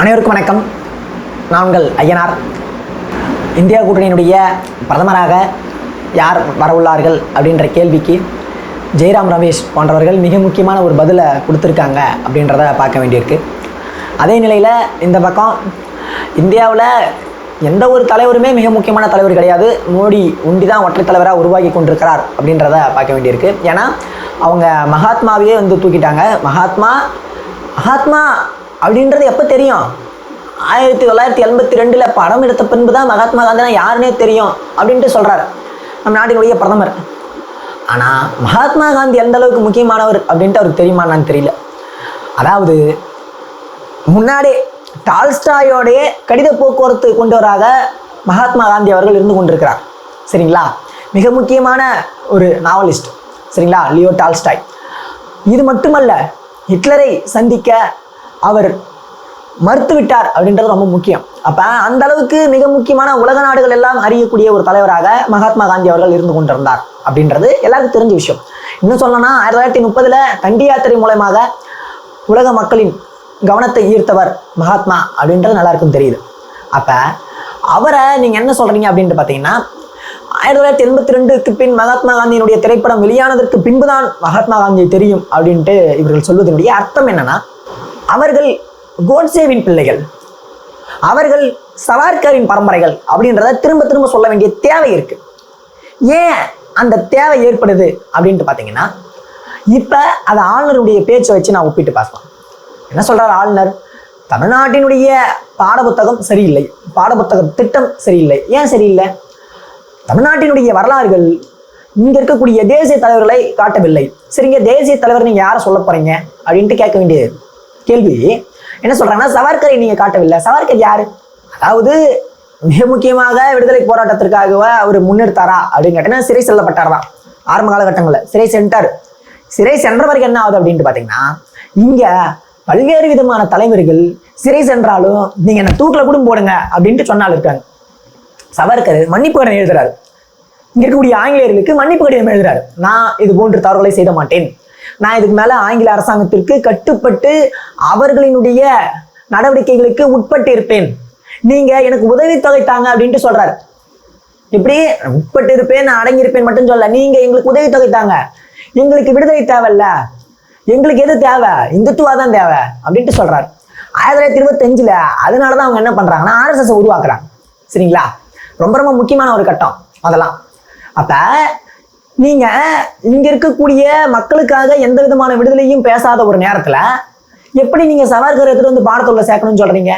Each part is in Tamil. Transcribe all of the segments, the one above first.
அனைவருக்கும் வணக்கம். நான் உங்கள் ஐயனார். இந்தியா கூட்டணியினுடைய பிரதமராக யார் வரவுள்ளார்கள் அப்படின்ற கேள்விக்கு ஜெயராம் ரமேஷ் போன்றவர்கள் மிக முக்கியமான ஒரு பதிலை கொடுத்துருக்காங்க அப்படின்றத பார்க்க வேண்டியிருக்கு. அதே நிலையில் இந்த பக்கம் இந்தியாவில் எந்த ஒரு தலைவருமே மிக முக்கியமான தலைவர் கிடையாது. மோடி உண்டி தான் ஒற்றை தலைவராக உருவாக்கி கொண்டிருக்கிறார் அப்படின்றத பார்க்க வேண்டியிருக்கு. ஏன்னா அவங்க மகாத்மாவையே வந்து தூக்கிட்டாங்க. மகாத்மா மகாத்மா அப்படின்றது எப்போ தெரியும்? ஆயிரத்தி தொள்ளாயிரத்தி எண்பத்தி ரெண்டில் படம் எடுத்த பின்பு தான் மகாத்மா காந்தினா யாருன்னே தெரியும் அப்படின்ட்டு சொல்கிறார் நம்ம நாட்டினுடைய பிரதமர். ஆனால் மகாத்மா காந்தி எந்த அளவுக்கு முக்கியமானவர் அப்படின்ட்டு அவருக்கு தெரியுமான்னு தெரியல. அதாவது முன்னாடி டால்ஸ்டாயோடைய கடித போக்குவரத்து கொண்டவராக மகாத்மா காந்தி அவர்கள் இருந்து கொண்டிருக்கிறார். சரிங்களா? மிக முக்கியமான ஒரு நாவலிஸ்ட். சரிங்களா? Leo Tolstoy. இது மட்டுமல்ல ஹிட்லரை சந்திக்க அவர் மறுத்துவிட்டார் அப்படின்றது ரொம்ப முக்கியம். அப்போ அந்த அளவுக்கு மிக முக்கியமான உலக நாடுகள் எல்லாம் அறியக்கூடிய ஒரு தலைவராக மகாத்மா காந்தி அவர்கள் இருந்து கொண்டிருந்தார் அப்படின்றது எல்லாருக்கும் தெரிஞ்ச விஷயம். இன்னும் சொல்லணும்னா ஆயிரத்தி தொள்ளாயிரத்தி முப்பதில் தண்டி யாத்திரை மூலயமாக உலக மக்களின் கவனத்தை ஈர்த்தவர் மகாத்மா அப்படின்றது நல்லாயிருக்கும் தெரியுது. அப்போ அவரை நீங்கள் என்ன சொல்கிறீங்க அப்படின்ட்டு பார்த்தீங்கன்னா ஆயிரத்தி தொள்ளாயிரத்தி எண்பத்தி ரெண்டுக்கு பின் மகாத்மா காந்தியினுடைய திரைப்படம் வெளியானதற்கு பின்புதான் மகாத்மா காந்தியை தெரியும் அப்படின்ட்டு இவர்கள் சொல்வதனுடைய அர்த்தம் என்னன்னா அவர்கள் கோட்சேவின் பிள்ளைகள். அவர்கள் சவார்கரின் பரம்பரைகள் அப்படின்றத திரும்ப திரும்ப சொல்ல வேண்டிய தேவை இருக்கு. ஏன் அந்த தேவை ஏற்படுது அப்படின்ட்டு பார்த்தீங்கன்னா இப்போ அது ஆளுநருடைய பேச்சை வச்சு நான் ஒப்பிட்டு பார்க்கலாம். என்ன சொல்கிறார் ஆளுநர்? தமிழ்நாட்டினுடைய பாடப்புத்தகம் சரியில்லை. பாடப்புத்தக திட்டம் சரியில்லை. ஏன் சரியில்லை? தமிழ்நாட்டினுடைய வரலாறுகள் இங்கே இருக்கக்கூடிய தேசிய தலைவர்களை காட்டவில்லை. சரிங்க தேசிய தலைவர் நீங்கள் யாரை சொல்ல போகிறீங்க அப்படின்ட்டு கேட்க வேண்டியது. கேள்வி. என்ன சொல்றாங்கன்னா சவர்கரை நீங்க காட்டவில்லை. சவர்கர் யாரு? அதாவது மிக முக்கியமாக விடுதலை போராட்டத்திற்காகவே அவர் முன்னெடுத்தாரா அப்படின்னு கேட்டீங்கன்னா சிறை செல்லப்பட்டார் தான் ஆரம்ப காலகட்டங்களில். சிறை சென்றார். சிறை சென்றவருக்கு என்ன ஆகுது அப்படின்ட்டு பார்த்தீங்கன்னா இங்க பல்வேறு விதமான தலைவர்கள் சிறை சென்றாலும் நீங்க என்ன தூக்கில் கூட போடுங்க அப்படின்ட்டு சொன்னால் இருக்காங்க சவர்கர் மன்னிப்பு கடன் எழுதுறாரு. இங்க இருக்கக்கூடிய ஆங்கிலேயர்களுக்கு மன்னிப்பு கடிதம் எழுதுறாரு. நான் இது போன்ற தவறுகளை செய்த மாட்டேன். நான் இதுக்கு மேல ஆங்கில அரசாங்கத்திற்கு கட்டுப்பட்டு அவர்களினுடைய நடவடிக்கைகளுக்கு உட்பட்டு இருப்பேன் நீங்க எனக்கு உதவித்தொகை தாங்க அப்படின்ட்டு சொல்றாரு. இப்படி உட்பட்டு இருப்பேன் நான் அடங்கியிருப்பேன் மட்டும் சொல்ல நீங்க எங்களுக்கு உதவித்தொகை தாங்க. எங்களுக்கு விடுதலை தேவையில்ல எங்களுக்கு எது தேவை? இந்துத்துவா தான் தேவை அப்படின்ட்டு சொல்றாரு. ஆயிரத்தி தொள்ளாயிரத்தி இருபத்தஞ்சுல அதனாலதான் அவங்க என்ன பண்றாங்கன்னா ஆர்எஸ்எஸ் உருவாக்குறாங்க. சரிங்களா? ரொம்ப ரொம்ப முக்கியமான ஒரு கட்டம் அதெல்லாம். அப்ப நீங்க இங்க இருக்கக்கூடிய மக்களுக்காக எந்த விதமான விடுதலையும் பேசாத ஒரு நேரத்துல எப்படி நீங்க சவார்கர் எடுத்துட்டு வந்து பாடத்துள்ள சேர்க்கணும்னு சொல்றீங்க?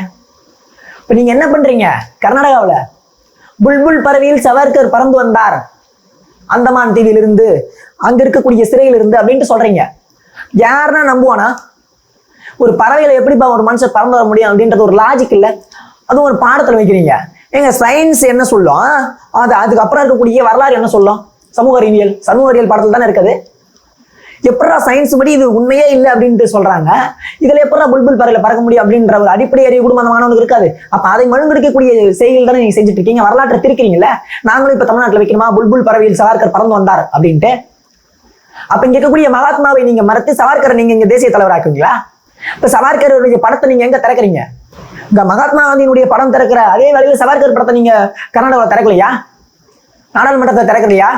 இப்ப நீங்க என்ன பண்றீங்க? கர்நாடகாவில் புல்புல் பறவையில் சவார்கர் பறந்து வந்தார். அந்தமான் தீவிலிருந்து அங்க இருக்கக்கூடிய சிறையில் இருந்து அப்படின்ட்டு சொல்றீங்க. யாருன்னா நம்புவானா? ஒரு பறவையில எப்படிப்பா ஒரு மனுஷன் பறந்து வர முடியும் அப்படின்றது ஒரு லாஜிக் இல்லை. அதுவும் ஒரு பாடத்துல வைக்கிறீங்க. எங்க சயின்ஸ் என்ன சொல்லும்? அது அதுக்கப்புறம் இருக்கக்கூடிய வரலாறு என்ன சொல்லும்? சமூக அறிவியல் சமூக அறிவியல் பாடத்தில் தானே இருக்குது? எப்படா சயின்ஸ் படி இது உண்மையே இல்லை அப்படின்ட்டு சொல்றாங்க. இதுல எப்படா புல்புல் பறவை பறக்க முடியும் அப்படின்ற ஒரு அடிப்படை அறிவு கூட அந்த மாணவனுக்கு இருக்காது. அப்ப அதை மழுங்கடிக்கக்கூடிய செய்திகள் தானே நீங்க செஞ்சுட்டு இருக்கீங்க வரலாற்றை திரிக்கிறீங்கல்ல நாங்களும் இப்ப தமிழ்நாட்டில் வைக்கணுமா? புல்புல் பறவையில் சவார்கர் பறந்து வந்தார் அப்படின்ட்டு. அப்ப இங்க இருக்கக்கூடிய மகாத்மாவை நீங்க மறத்து சவார்கரை நீங்க இங்க தேசிய தலைவராக்குங்களா இப்ப சவார்கருடைய படத்தை நீங்க எங்க திறக்கிறீங்க? இங்க மகாத்மா காந்தியினுடைய படம் திறக்கிற அதே வேளையில் சவார்கர் படத்தை நீங்க கர்நாடகாவில் திறக்கலையா? நாடாளுமன்றத்தை திறக்கலையா?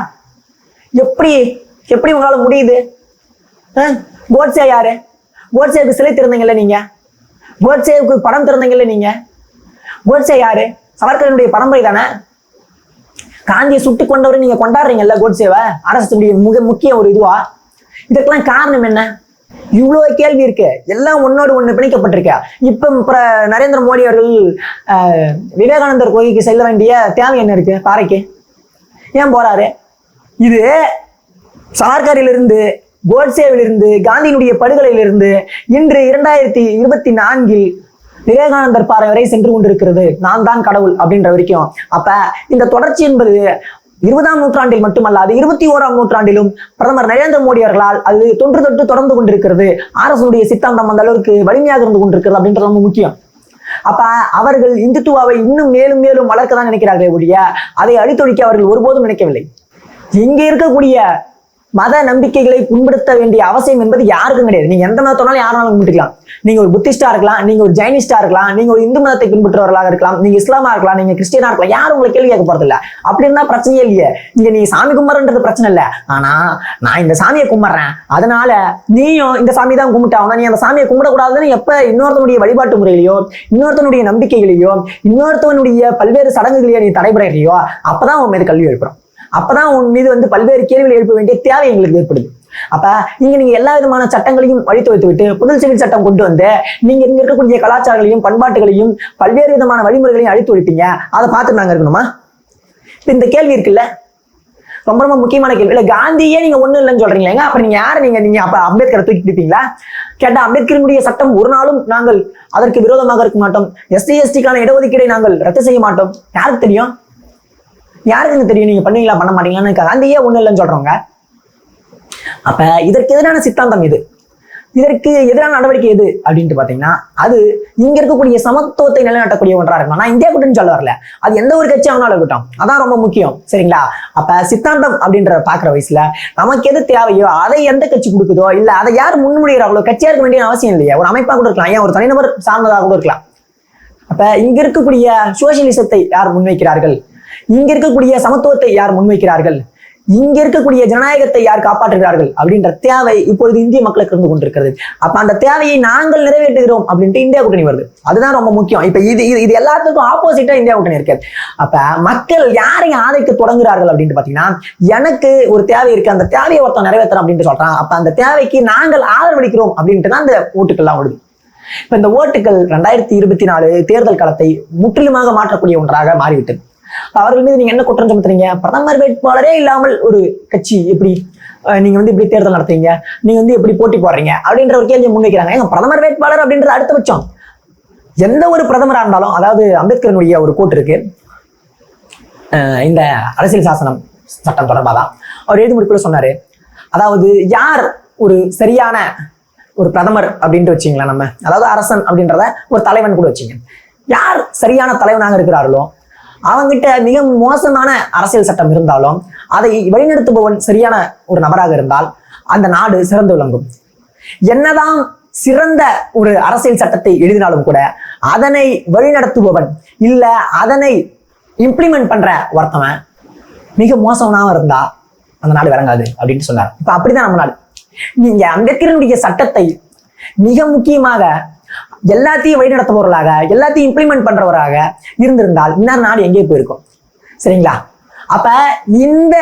எப்படி எப்படி உங்களால முடியுது? அஹ்? கோட்சே யாரு? கோட்சேவுக்கு சிலை திறந்தீங்கல்ல நீங்க? கோட்சேவுக்கு படம் திறந்தீங்கல்ல நீங்க? கோட்சே யாரு? சவர்கரனுடைய பரம்பரை தானே? காந்தியை சுட்டு கொண்டவரை நீங்க கொண்டாடுறீங்கல்ல கோட்சேவை அரசுடைய மிக முக்கிய ஒரு இதுவா? இதுக்கெல்லாம் காரணம் என்ன? இவ்வளோ கேள்வி இருக்கு. எல்லாம் ஒன்னோடு ஒன்று பிணைக்கப்பட்டிருக்க. இப்போ நரேந்திர மோடி அவர்கள் விவேகானந்தர் கோயிலுக்கு செல்ல வேண்டிய தேவை என்ன இருக்கு? பாறைக்கு. ஏன் போறாரு? இது சார்கரிலிருந்து கோட்சேவிலிருந்து காந்தியினுடைய படுகொலையிலிருந்து இன்று இரண்டாயிரத்தி இருபத்தி நான்கில் விவேகானந்தர் பாறை வரை சென்று கொண்டிருக்கிறது. நான் தான் கடவுள் அப்படின்ற வரைக்கும். அப்ப இந்த தொடர்ச்சி என்பது இருபதாம் நூற்றாண்டில் மட்டுமல்லாது இருபத்தி ஓராம் நூற்றாண்டிலும் பிரதமர் நரேந்திர மோடி அவர்களால் அது தொன்று தொட்டு தொடர்ந்து கொண்டிருக்கிறது. அரசுடைய சித்தாந்தம் அந்த அளவுக்கு வலிமையாக இருந்து கொண்டிருக்கிறது அப்படின்றது ரொம்ப முக்கியம். அப்ப அவர்கள் இந்துத்துவாவை இன்னும் மேலும் மேலும் வளர்க்க தான் நினைக்கிறார்களே ஒழிய அதை அழித்தொழிக்க அவர்கள் ஒருபோதும் நினைக்கவில்லை. இங்க இருக்கக்கூடிய மத நம்பிக்கைகளை புண்படுத்த வேண்டிய அவசியம் என்பது யாருக்கும் கிடையாது. நீங்க எந்த மதத்தோனாலும் யாராலும் கும்பிட்டுக்கலாம். நீங்க ஒரு புத்திஸ்டா இருக்கலாம் நீங்க ஒரு ஜைனிஸ்டா இருக்கலாம் நீங்க ஒரு இந்து மதத்தை பின்பற்றுவர்களாக இருக்கலாம் நீங்க இஸ்லாமா இருக்கலாம் நீங்க கிறிஸ்டியனா இருக்கலாம் யாரும் உங்களை கேள்வி கேட்க போறது இல்ல அப்படி இருந்தா பிரச்சனையே இல்லையே. இங்க நீ சாமி கும்பிட்றது பிரச்சனை இல்ல. ஆனா நான் இந்த சாமியை கும்பிடுறேன். அதனால நீயும் இந்த சாமி தான் கும்பிட்டாவனா நீ அந்த சாமியை கும்பிடக்கூடாதுன்னு எப்ப இன்னொருத்தனுடைய வழிபாட்டு முறையிலையோ இன்னொருத்தனுடைய நம்பிக்கைகளையோ இன்னொருத்தவனுடைய பல்வேறு சடங்குகளையோ நீ தடைபடுறியோ அப்பதான் உன் மீது கல்வி எழுப்புறோம். அப்பதான் உன் மீது வந்து பல்வேறு கேள்விகள் எழுப்ப வேண்டிய தேவை எங்களுக்கு ஏற்படுது. அப்ப நீங்க நீங்க எல்லா விதமான சட்டங்களையும் வழித்து வைத்து விட்டு புதல் சிவில் சட்டம் கொண்டு வந்து நீங்க இங்க இருக்கக்கூடிய கலாச்சாரங்களையும் பண்பாட்டுகளையும் பல்வேறு விதமான வழிமுறைகளையும் அழித்து ஒழிப்பீங்க. அதை பார்த்து நாங்க இருக்கணுமா? இந்த கேள்வி இருக்குல்ல? ரொம்ப ரொம்ப முக்கியமான கேள்வி. இல்ல காந்தியே நீங்க ஒண்ணு இல்லைன்னு சொல்றீங்க அப்ப நீங்க யாரு நீங்க நீங்க அப்ப அம்பேத்கரை தூக்கி பிடிப்பீங்களா? கேட்டா அம்பேத்கரினுடைய சட்டம் ஒரு நாளும் நாங்கள் அதற்கு விரோதமாக இருக்க மாட்டோம். எஸ்சி எஸ்டிக்கான இடஒதுக்கீடை நாங்கள் ரத்து செய்ய மாட்டோம். யாருக்கு தெரியும்? யாருக்குங்க தெரியும்? நீங்க பண்ணுவீங்களா பண்ண மாட்டீங்களான்னு காந்தியே ஒண்ணு இல்லைன்னு சொல்றவங்க? அப்ப இதற்கு எதிரான சித்தாந்தம் இது இதற்கு எதிரான நடவடிக்கை எது? அப்படின்ட்டு பாத்தீங்கன்னா அது இங்க இருக்கக்கூடிய சமத்துவத்தை நிலைநாட்டக்கூடிய ஒன்றா இருக்கணும். நான் இந்தியா கூட்டணி சொல்ல வரல. அது எந்த ஒரு கட்சி ஆனாலும் இருக்கட்டும். அதான் ரொம்ப முக்கியம். சரிங்களா? அப்ப சித்தாந்தம் அப்படின்ற பாக்குற வயசுல நமக்கு எது தேவையோ அதை எந்த கட்சி கொடுக்குதோ இல்ல அதை யார் முன்மொழிகிறாங்களோ கட்சியா இருக்க வேண்டிய அவசியம் இல்லையா. ஒரு அமைப்பா கூட இருக்கலாம். ஏன்? ஒரு தனிநபர் சார்ந்ததாக கூட இருக்கலாம். அப்ப இங்க இருக்கக்கூடிய சோசியலிசத்தை யார் முன்வைக்கிறார்கள்? இங்க இருக்கக்கூடிய சமத்துவத்தை யார் முன்வைக்கிறார்கள்? இங்க இருக்கக்கூடிய ஜனநாயகத்தை யார் காப்பாற்றுகிறார்கள்? அப்படின்ற தேவை இப்பொழுது இந்திய மக்களுக்கு இருந்து கொண்டிருக்கிறது. அப்ப அந்த தேவையை நாங்கள் நிறைவேற்றுகிறோம் அப்படின்ட்டு இந்தியா கூட்டணி வருது. அதுதான் ரொம்ப முக்கியம். இப்ப இது இது இது எல்லாத்துக்கும் ஆப்போசிட்டா இந்தியா கூட்டணி இருக்காது அப்ப மக்கள் யாரை ஆதரிக்க தொடங்குறார்கள் அப்படின்ட்டு பாத்தீங்கன்னா எனக்கு ஒரு தேவை இருக்கு. அந்த தேவையை ஒருத்தன் நிறைவேற்றணும் அப்படின்ட்டு சொல்றான். அப்ப அந்த தேவைக்கு நாங்கள் ஆதரவளிக்கிறோம் அப்படின்ட்டு தான் அந்த ஓட்டுக்கள்லாம் ஓடுது. இப்ப இந்த ஓட்டுகள் ரெண்டாயிரத்தி இருபத்தி நாலு தேர்தல் களத்தை முற்றிலுமாக மாற்றக்கூடிய ஒன்றாக மாறிவிட்டது. அவர்கள் மீது நீங்க என்ன குற்றம் சுமத்துறீங்க? பிரதமர் வேட்பாளரே இல்லாமல் ஒரு கட்சி எப்படி நீங்க வந்து இப்படி தேர்தல் நடத்துறீங்க? நீங்க வந்து எப்படி போட்டி போடுறீங்க? அப்படின்ற ஒரு கேள்வி முன்வைக்கிறாங்க ஏங்க பிரதமர் வேட்பாளர் அப்படின்றது அடுத்த பட்சம். எந்த ஒரு பிரதமரா இருந்தாலும் அதாவது அம்பேத்கரனுடைய ஒரு கோட் இருக்கு. அஹ், இந்த அரசியல் சாசனம் சட்டம் தொடர்பாக தான் அவர் எழுதி முடிக்குள்ள சொன்னாரு. அதாவது யார் ஒரு சரியான ஒரு பிரதமர் அப்படின்ட்டு வச்சிங்களேன் நம்ம. அதாவது அரசன் அப்படின்றத ஒரு தலைவன் கூட வச்சிங்க யார் சரியான தலைவனாக இருக்கிறார்களோ அவங்கிட்ட மிக மோசமான அரசியல் சட்டம் இருந்தாலும் அதை வழிநடத்துபவன் சரியான ஒரு நபராக இருந்தால் அந்த நாடு சிறந்து விளங்கும். என்னதான் சிறந்த ஒரு அரசியல் சட்டத்தை எழுதினாலும் கூட அதனை வழிநடத்துபவன் இல்ல அதனை இம்ப்ளிமெண்ட் பண்ற ஒருத்தவன் மிக மோசமானவன் இருந்தா அந்த நாடு விளங்காது அப்படின்னு சொன்னார். இப்ப அப்படிதான் நம்ம நாடு. நீங்க அம்பேத்கரனுடைய சட்டத்தை மிக முக்கியமாக எல்லாத்தையும் வழிநடத்துபவர்களாக எல்லாத்தையும் இம்ப்ளிமெண்ட் பண்றவராக இருந்திருந்தால் இன்னொரு நாடு எங்கே போயிருக்கும்? சரிங்களா? அப்ப இந்த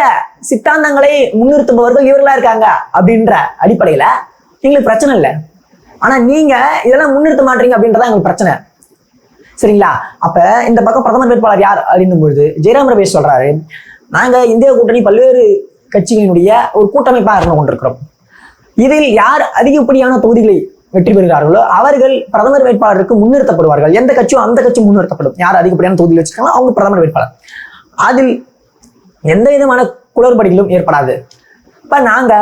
சித்தாந்தங்களை முன்னிறுத்துபவர்கள் இவர்களா இருக்காங்க அப்படின்ற அடிப்படையில எங்களுக்கு பிரச்சனை இல்லை. ஆனா நீங்க இதெல்லாம் முன்னிறுத்த மாட்டீங்க அப்படின்றதான் எங்களுக்கு பிரச்சனை. சரிங்களா? அப்ப இந்த பக்கம் பிரதமர் வேட்பாளர் யார் அப்படின்னும் பொழுது ஜெயராம் ரமேஷ் சொல்றாரு நாங்க இந்திய கூட்டணி பல்வேறு கட்சிகளினுடைய ஒரு கூட்டமைப்பா இருந்து கொண்டிருக்கிறோம். இதில் யார் அதிகப்படியான தொகுதிகளை வெற்றி பெறுகிறார்களோ அவர்கள் பிரதமர் வேட்பாளருக்கு முன்னிறுத்தப்படுவார்கள். எந்த கட்சியும் அந்த கட்சி முன்னிறுத்தப்படும். யார் அதிகப்படியான தொகுதியில் வச்சிருக்காங்களோ அவங்க பிரதமர் வேட்பாளர். அதில் எந்த விதமான குளறுபடிகளும் ஏற்படாது. இப்ப நாங்க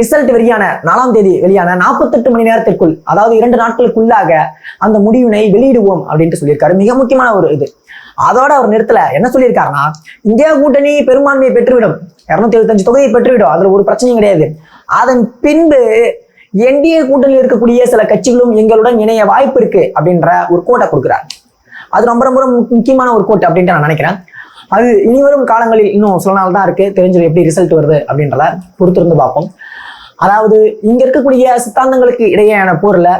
ரிசல்ட் வெளியான நாலாம் தேதி வெளியான நாற்பத்தெட்டு மணி நேரத்திற்குள் அதாவது இரண்டு நாட்களுக்குள்ளாக அந்த முடிவினை வெளியிடுவோம் அப்படின்ட்டு சொல்லியிருக்காரு. மிக முக்கியமான ஒரு இது. அதோட அவர் நிறுத்தல. என்ன சொல்லியிருக்காருன்னா இந்தியா கூட்டணி பெரும்பான்மையை பெற்றுவிடும். இருநூத்தி எழுபத்தஞ்சு தொகுதியை பெற்றுவிடும். அதுல ஒரு பிரச்சனையும் கிடையாது. அதன் பின்பு என்டிஏ கூட்டணியில் இருக்கக்கூடிய சில கட்சிகளும் எங்களுடன் இணைய வாய்ப்பு இருக்கு அப்படின்ற ஒரு கோட்டை கொடுக்குறாரு அது ரொம்ப ரொம்ப ரொம்ப முக்கியமான ஒரு கோட்டை அப்படின்ட்டு நான் நினைக்கிறேன். அது இனிவரும் காலங்களில் இன்னும் சில நாள் தான் இருக்கு. தெரிஞ்சிடும் எப்படி ரிசல்ட் வருது அப்படின்றத பொறுத்திருந்து பார்ப்போம். அதாவது இங்க இருக்கக்கூடிய சித்தாந்தங்களுக்கு இடையேயான போர்ல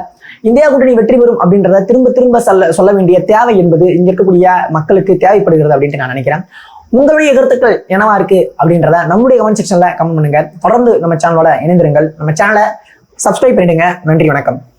இந்தியா கூட்டணி வெற்றி பெறும் அப்படின்றத திரும்ப திரும்ப சொல்ல சொல்ல வேண்டிய தேவை என்பது இங்க இருக்கக்கூடிய மக்களுக்கு தேவைப்படுகிறது அப்படின்ட்டு நான் நினைக்கிறேன். உங்களுடைய கருத்துக்கள் என்னவா இருக்கு அப்படின்றத நம்முடைய கமெண்ட் செக்ஷன்ல கமெண்ட் பண்ணுங்க. தொடர்ந்து நம்ம சேனலோட இணைந்திருங்கள். நம்ம சேனலை சப்ஸ்கிரைப் பண்ணிடுங்க. நன்றி வணக்கம்.